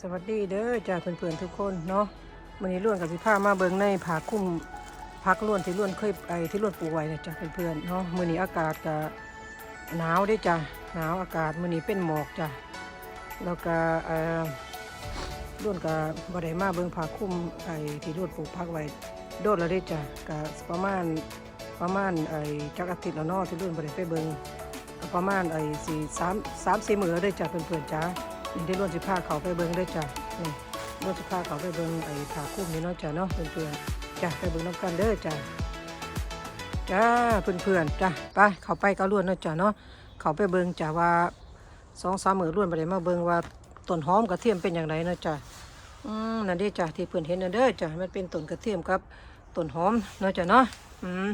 สวัสดีเด้อจ้าเพื่อนๆทุกคนเนาะวันนี้ล้วนกับสิพามาเบิงในผาคุ้มพักล้วนที่ล้วนเคยไอที่ล้วนปลูกไว้นะจ้าเพื่อนๆเนาะมื้อนี้อากาศก็หนาวเด้จ้าหนาวอากาศมื้อนี้เป็นหมอกจ้าแล้วก็เอ่อล้วนก็บ่ได้มาเบิงผาคุ้มไอที่ล้วนปลูกพักไว้โดดแล้วด้จ้าก็ประมาณประมาณไอจักอาทิตย์แล้วนาที่ล้วนบ่ไดไปเบิงประมาณไอสี่สามสามสี่มือแล้วเด้จ้าเพื่อนๆจ้า นี่ได้รวดสิพาเขาไปเบิ้งได้จ้ะนี่รวดสิพาเขาไปเบิ้งไอ้ผาคุ้มนี่เนาะจ้ะเนาะเพื่อนๆจ้ะไปเบิ้งน้ำกันเด้อจ้ะจ้าเพื่อนๆจ้ะไปเขาไปก็ล้วนเนาะจ้ะเนาะเขาไปเบิ้งจ้ะว่าสองสามมือล้วนไปได้มาเบิ้งว่าต้นหอมกระเทียมเป็นอย่างไรเนาะจ้ะอืมนั่นเด้จ้ะที่เพื่อนเห็นนั่นเด้อจ้ะมันเป็นต้นกระเทียมครับต้นหอมเนาะจ้ะเนาะอืม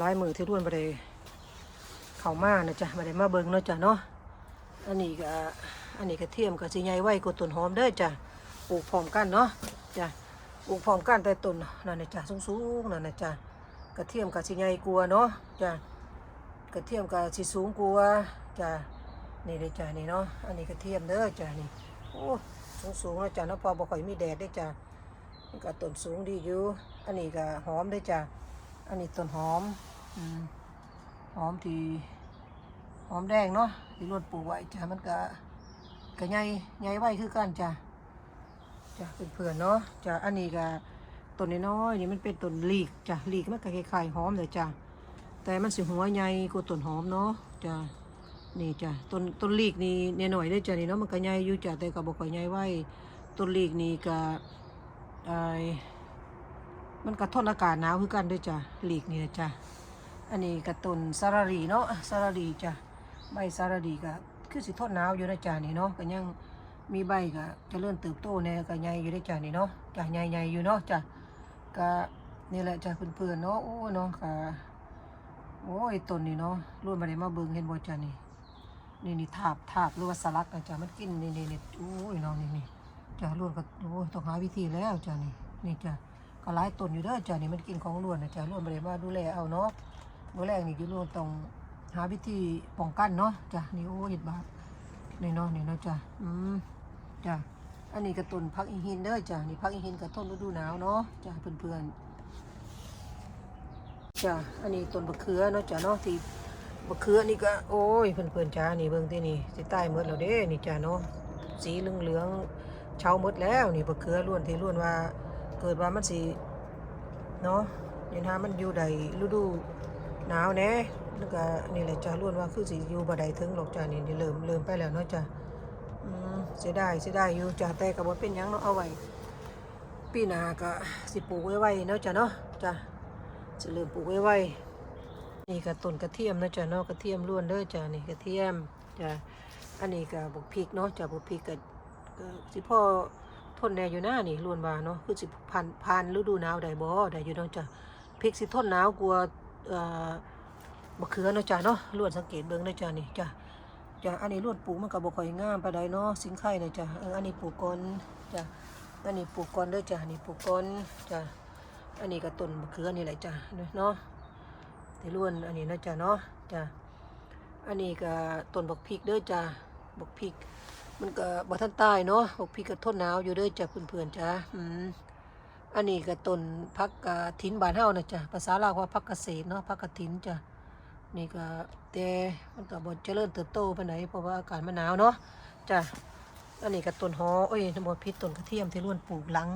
ลายมือที่ล้วนไปได้เขามานะจ้ะมาได้มาเบิ้งเนาะจ้ะเนาะอันนี้ก็ อันนี้กระเทียมกับสิใหญ่ไว้กว่าต้นหอมเด้อจ้ะปลูกพร้อมกันเนาะจ้ะปลูกพร้อมกันแต่ต้นนั่นน่ะจ้ะสูงๆนั่นน่ะจ้ะกระเทียมกับสิใหญ่กว่าเนาะจ้ะกระเทียมกับสิสูงกว่าจ้ะนี่เลยจ้ะนี่เนาะอันนี้กระเทียมเด้อจ้ะนี่โอ้สูงสูงๆนะจ้ะเนาะพอบ่ค่อยมีแดดได้จ้ะมันก็ต้นสูงดีอยู่อันนี้ก็หอมเด้จ้ะอันนี้ต้นหอมอืมหอมที่หอมแดงเนาะที่รดปลูกไว้จ้ะมันก็ ก็ใหญ่ใหญ่ไว้คือกันจ้ะจ้ะเพื่อนๆเนาะจ้ะอันนี้ก็ต้นน้อยๆนี่มันเป็นต้นลีกจ้ะลีกมันก็คล้ายๆหอมเลยจ้ะแต่มันสิหัวใหญ่กว่าต้นหอมเนาะจ้ะนี่จ้ะต้นต้นลีกนี่เนี่ยหน่อยได้จ้ะนี่เนาะมันก็ใหญ่อยู่จ้ะแต่ก็บ่ค่อยใหญ่ไว้ต้นลีกนี่ก็ไอมันก็ทนอากาศหนาวคือกันด้วยจ้ะลีกนี่นะจ้ะอันนี้ก็ต้นสารารีเนาะสารารีจ้ะใบสารารีก็ คือสิทนหนาวอยู่ในจานี่เนาะก็ยังมีใบก็จะเริ่มเติบโตเนี่ยก็ใหญ่อยู่ในจานี่เนาะจ้ะใหญ่ๆอยู่เนาะจ้ะก็นี่แหละจ้ะเพื่อนๆเนาะโอ้เนาะค่ะโอ้ยต้นนี่เนาะรุ่นมาได้มาเบิ่งเห็นบ่จ้ะนี่นี่นี่ถาบถาบหรือว่าสลักนะจ้ะมันกินนี่นี่นี่โอ้ยเนาะนี่นี่จ้ะรุ่นก็โอ้ยต้องหาวิธีแล้วจ้ะนี่นี่จ้ะก็หลายต้นอยู่เด้อจ้ะนี่มันกินของรุ่นนะจ้ะรุ่นมาได้มาดูแลเอาเนาะดูแลนี่อยู่รุ่นต้อง หาวิธีป้องกันเนาะจ้ะนี่โอ้เห็ดบาทนี่เนาะนี่เนาะจ้ะอืมจ้ะอันนี้กระตุนพักอีหินเด้อจ้ะนี่พักอีหินกระต้นฤดูหนาวเนาะจ้ะเพื่อนๆจ้ะอันนี้ต้นบะเขือเนาะจ้ะเนาะที่บะเขือนี่ก็โอ้ยเพื่อนๆจ้านี่เบิ่งที่นี่สิใต้หมดแล้วเด้นี่จ้ะเนาะสีเหลืองๆเช้าหมดแล้วนี่บะเขือล้วนที่ล้วนว่าเกิดว่ามันสิเนาะยันหามันอยู่ใดฤดูหนาวแน่ แล้วก็นี่แหละจ้าล้วนว่าคือสิอยู่บ่ได้ถึงหรอกจ้านี่นี่เริ่มเริ่มไปแล้วเนาะจ้าอืมเสียดายเสียดายอยู่จ้าแต่ก็บ่เป็นหยังเนาะเอาไว้ปีหน้าก็สิปลูกไว้ไว้เนาะจ้าเนาะจ้าสิเริ่มปลูกไว้ไว้นี่ก็ต้นกระเทียมเนาะจ้าเนาะกระเทียมล้วนเด้อจ้านี่กระเทียมจ้าอันนี้ก็บุกพริกเนาะจ้าบุกพริกก็ก็สิพ่อทนแน่อยู่หน้านี่ล้วนว่าเนาะคือสิผ่านผ่านฤดูหนาวได้บ่ได้อยู่เนาะจ้าพริกสิทนหนาวกว่าเอ่อ มะเขือเนาะจ้ะเนาะล้วนสังเกตเบิ่งนะจ้ะนี่จ้ะจ้ะอันนี้ล้วนปลูกมันก็บ่ค่อยงามปานใดเนาะสิงไข่เนะจ้ะเอออันนี้ปลูกก่อนจ้ะอันนี้ปลูกก่อนเด้อจ้ะนี่ปลูกก่อนจ้ะอันนี้ก็ต้นมะเขือนี่แหละจ้ะเนาะที่ล้วนอันนี้นะจ้ะเนาะจ้ะอันนี้ก็ต้นบักพริกเด้อจ้ะบักพริก มันก็บ่ทันตายเนาะบักพริกก็ทนหนาวอยู่เด้อจ้ะเพื่อนๆจ้ะอืมอันนี้ก็ต้นพักกะถินบ้านเฮานะจ้ะภาษาลาวว่าพักเกษตรเนาะพักกะถินจ้ะ นี่ก็แต่มันก็บ่เจริญเติบโตไปไหนเพราะว่าอากาศมันหนาวเนาะจ้ะอันนี้ก็ต้นหอเอ้ยน้ำมันพิษต้นกระเทียมที่ล้วนปลูกหลัง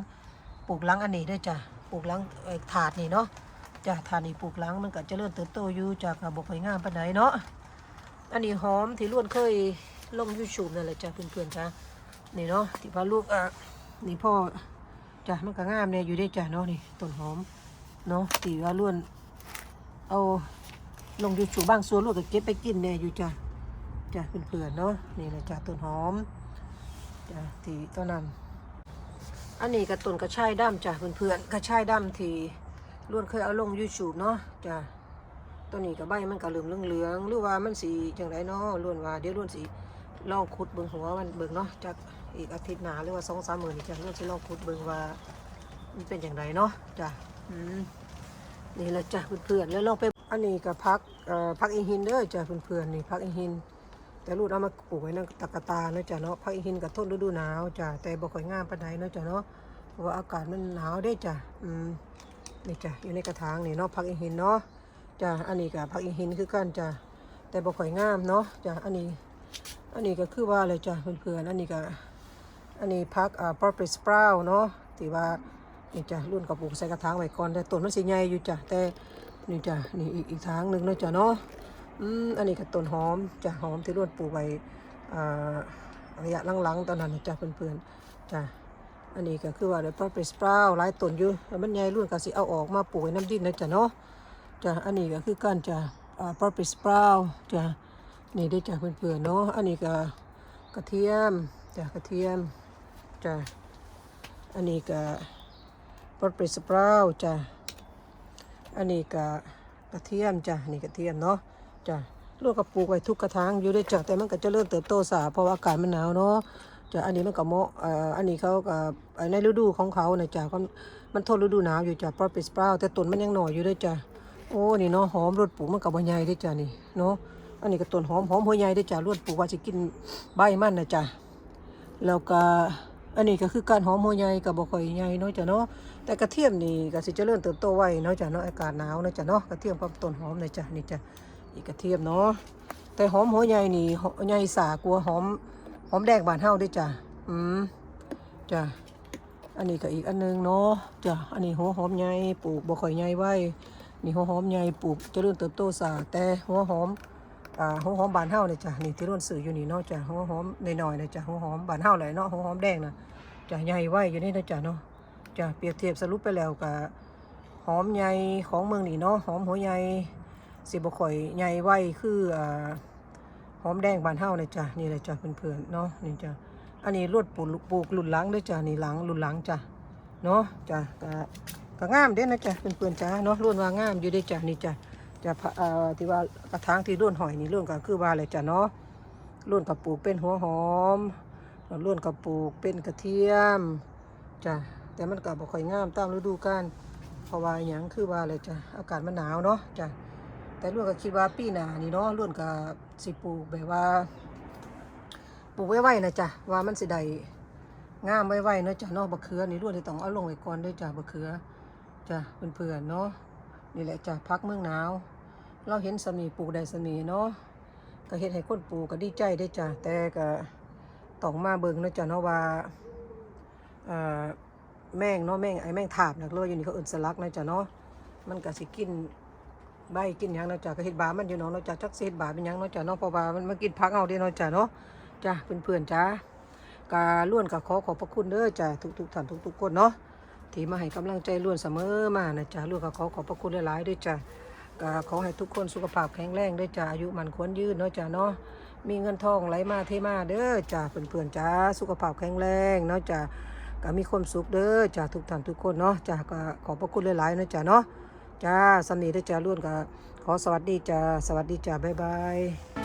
ปลูกหลังอันนี้ด้วยจ้ะปลูกหลังไอ้ถาดนี่เนาะจ้ะถาดนี่ปลูกหลังมันก็เจริญเติบโตอยู่จากก็บ่ค่อยงามไปานเนาะอันนี้หอมที่ล้วนเคยลง YouTube นั่นแหละจ้ะเพื่อนๆจ้ะนี่เนาะที่พาลูกอะนี่พ่อจ้ะมันก็งามเนี่ยอยู่ได้จ้ะเนาะนี่ต้นหอมเนาะที่ว่าล้วนเอา ลงอยู่สู่บางส่วนลูกก็เก็บไปกินเนี่ยอยู่จ้ะจ้ะเพื่อนๆเนาะนี่แหละจ้ะต้นหอมจ้ะที่ต้นนั้นอันนี้ก็ต้นกระชายดำจ้ะเพื่อนๆกระชายดำที่ล้วนเคยเอาลงยูทูบเนาะจ้ะตัวนี้กับใบมันก็เหลืองเหลืองหรือว่ามันสีจังไรเนาะล้วนว่าเดี๋ยวล้วนสีลองขุดเบิ่งหัวมันเบิ่งเนาะจากอีกอาทิตย์หน้าหรือว่าสองสามมื้อนี่จ้ะล้วนสิลองขุดเบิ่งว่ามันเป็นอย่างไรเนาะจ้ะอืมนี่แหละจ้ะเพื่อนๆแล้วลองไป อันนี้ก็พักอ่อพักอีหินเด้อจ้ะเพื่อนๆนี่พักอีหิน แต่รุ่นเอามาปลูกไว้นั่นตะกะตาเนาะจ้ะเนาะพักอีหินกับทนฤดูหนาวจ้ะแต่บ่ค่อยงามปานใดเนาะจ้ะเนาะเพราะว่าอากาศมันหนาวได้จ้ะอืมนี่จ้ะอยู่ในกระถางนี่เนาะพักอีหินเนาะจ้ะอันนี้ก็พักอีหินคือกันจ้ะแต่บ่ค่อยงามเนาะจ้ะอันนี้ อันนี้ก็คือว่าอะไรจ้ะเพื่อนๆอันนี้ก็อันนี้พักอ่า purple sprout เนาะที่ว่านี่จ้ะรุ่นกระปุกใส่กระถางไว้ก่อนแต่ต้นมันสิใหญ่อยู่จ้ะแต่ นี่จ้ะนี่อีกอีกทางหนึ่งนะจ้ะเนาะอืมอันนี้ก็ต้นหอมจ้ะหอมที่รุ่นปลูกไว้อ่าระยะหลังๆตอนนั้นจ้ะเพื่อนๆจ้ะอันนี้ก็คือว่าเดี๋ยว purple sprout หลายต้นอยู่แล้วมันใหญ่รุ่นก็สิเอาออกมาปลูกไว้น้ำดินนะจ้ะเนาะจ้ะอันนี้ก็คือการจ้ะอ่า purple sprout จ้ะนี่ได้จ้ะเพื่อนๆเนาะอันนี้ก็กระเทียมจ้ะกระเทียมจ้ะอันนี้ก็รสเปรสเปร่าจ้ะ อันนี้ก็กระเทียมจ้ะนี่กระเทียมเนาะจ้ะลูกกระปูไว้ทุกกระถางอยู่ได้จ้ะแต่มันก็จะเริ่มเติบโตสาเพราะว่าอากาศมันหนาวเนาะจ้ะอันนี้มันก็เหมาะเอ่ออันนี้เขาก็เอ่อในฤดูของเขาเนี่ยจ้ะมันทนฤดูหนาวอยู่จ้ะเพราะเปรสเปร่าแต่ต้นมันยังหน่อยอยู่ได้จ้ะโอ้นี่เนาะหอมรสปูมันกับใบใหญ่ด้จ้ะนี่เนาะอันนี้ก็ต้นหอมหอมหัวใหญ่ด้จ้ะรสปูว่าจะกินใบมันนะจ้ะแล้วก็ อันนี้ก็คือการหอมหัวใหญ่กับบ่ค่อยใหญ่เนาะจ้ะเนาะแต่กระเทียมนี่ก็สิเจริญเติบโตไวเนาะจ้ะเนาะอากาศหนาวเนาะจ้ะเนาะกระเทียมกับต้นหอมเลยจ้ะนี่จ้ะอีกกระเทียมเนาะแต่หอมหัวใหญ่นี่หอใหญ่สากลัวหอมหอมแดงบานเฮาด้วยจ้ะอืมจ้ะอันนี้ก็อีกอันหนึงเนาะจ้ะอันนี้หัวหอมใหญ่ปลูกบ่ค่อยใหญ่ไว้นี่หัวหอมใหญ่ปลูกเจริญเติบโตสาแต่หัวหอม หัวหอมบานเฮาเนี่ยจ้ะนี่ที่ร่วนสื่ออยู่นี่เนาะจ้ะหัวหอมหน่อยๆนะจ้ะหัวหอมบานเฮาเลยเนาะหัวหอมแดงนะจ้ะใหญ่ไว้อยู่นี่นะจ้ะเนาะจ้ะเปรียบเทียบสรุปไปแล้วกับหอมใหญ่ของเมืองนี่เนาะหอมหัวใหญ่สิบ่ค่อยใหญ่ไว้คืออ่าหอมแดงบานเฮาเนี่ยจ้ะนี่เลยจ้ะเพื่อนๆเนาะนี่จ้ะอันนี้รวดปลูกปลูกหลุนหลังด้วยจ้ะนี่หลังหลุนหลังจ้ะเนาะจ้ะก็ก็งามเด้นะจ้ะเพื่อนๆจ้ะเนาะรุ่นว่างามอยู่ด้วยจ้ะนี่จ้ะ จะพะเอ่อที่ว่ากระถางที่ร่วนหอยนี่ร่วนก็คือว่าอะไรจ้ะเนาะร่วนกระปลูกเป็นหัวหอมร่วนกระปลูกเป็นกระเทียมจ้ะแต่มันก็บ่ค่อยงามตามฤดูกาลเพราะว่าหยังคือว่าอะไรจ้ะอากาศมันหนาวเนาะจ้ะแต่ร่วนก็คิดว่าปีหน้านี่เนาะร่วนก็สิปลูกแบบว่าปลูกไว้ไว้นะจ้ะว่ามันสิได้งามไว้ไว้เนาะจ้ะเนาะบะเขือนี่ร่วนที่ต้องเอาลงไว้ก่อนด้วยจ้ะบะเขือจ้ะเพื่อนๆเนาะ นี่แหละจ้ะพักเมืองหนาว เราเห็นสมีปลูกได้สมีเนาะก็เห็นให้คนปลูกก็ดีใจได้จ้ะแต่ก็ต้องมาเบิ่งนะจ้ะเนาะว่าแมงเนาะแมงไอ้แมงถาบนักเลยอยู่นี่เขาอื่นสลักนะจ้ะเนาะมันก็สิกินใบกินยังเนาะจ้ะก็เห็ดบามันอยู่เนาะเนาะจ้ะจักเฮ็ดบาเป็นยังเนาะจ้ะเนาะเพราะว่ามันมากินพักเอาเด้เนาะจ้ะเนาะจ้ะเพื่อนๆจ้ะกาล้วนกับขอขอบพระคุณเด้อจ้ะทุกๆท่านทุกๆคนเนาะ ที่มาให้กำลังใจล้วนเสมอมานะจ๊ะล้วนก็ขอขอบพระคุณหลายๆด้วยจ้ะก็ขอให้ทุกคนสุขภาพแข็งแรงด้วยจ้ะอายุมันควรยืนเนาะจ้ะเนาะมีเงินทองไหลมาเทมาเด้อจ้ะเพื่อนๆจ้าสุขภาพแข็งแรงเนาะจ้ะก็มีความสุขเด้อจ้ะทุกท่านทุกคนเนาะจ้ะก็ขอบพระคุณหลายๆนะจ้ะเนาะจ้าสำนีด้วยจ้ะล้วนก็ขอสวัสดีจ้ะสวัสดีจ้ะบ๊ายบาย